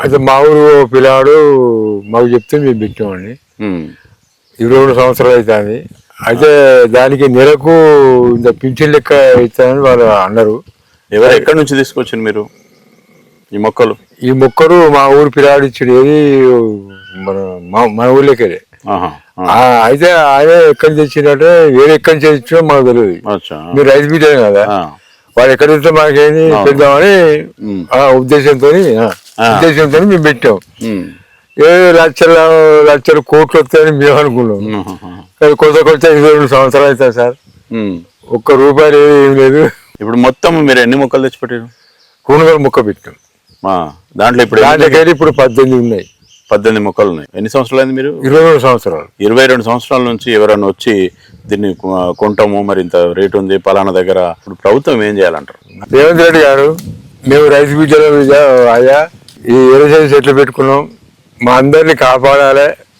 అయితే మా ఊరు పిల్లాడు మాకు చెప్తే మేము పెట్టామండి. ఇరవై రెండు సంవత్సరాలు అవుతుంది. అయితే దానికి నెలకు ఇంత పింఛన్ లెక్క ఇస్తానని వాళ్ళు అన్నారు. ఎవరు ఎక్కడి నుంచి తీసుకొచ్చింది మీరు? ఈ మొక్కలు? ఈ మొక్కరు మా ఊరు పిల్లాడు ఇచ్చాడు. ఏది? మన మా- మన. ఆ, అయితే ఆయన ఎక్కడి నుంచి తెచ్చిందంటే వేరే ఎక్కడి నుంచి తెచ్చినా మాకు తెలియదు. మీరు రైతు బీటే కదా. వాడు ఎక్కడ తెస్తే మాకేంది? పెడదామని ఉద్దేశంతో ఉద్దేశంతో మేము పెట్టాం. ఏ లక్షల లక్షల కోట్లు వస్తాయని మేము అనుకున్నాం. కొత్త కొత్త ఇరవై రెండు సంవత్సరాలు అవుతాయి సార్. ఒక్క రూపాయలు ఏం లేదు. ఇప్పుడు మొత్తం మీరు ఎన్ని మొక్కలు తెచ్చిపెట్టారు కూనగలు ముక్క పెట్టాం. దాంట్లో ఇప్పుడు దాంట్లోకి ఇప్పుడు పద్దెనిమిది ఉన్నాయి. పద్దెనిమిది మొక్కలు ఉన్నాయి. ఎన్ని సంవత్సరాలు అయింది మీరు? ఇరవై రెండు సంవత్సరాలు. ఇరవై రెండు సంవత్సరాల నుంచి ఎవరైనా వచ్చి దీన్ని కొంటాము మరి ఇంత రేట్ ఉంది పలానా దగ్గర. ఇప్పుడు ప్రభుత్వం ఏం చేయాలంటారు? రేవంత్ రెడ్డి గారు మేము రైతు బీజాల మీద అయ్యా ఈ ఎరసేసి చెట్లు పెట్టుకున్నాం. మా అందరిని కాపాడాలి.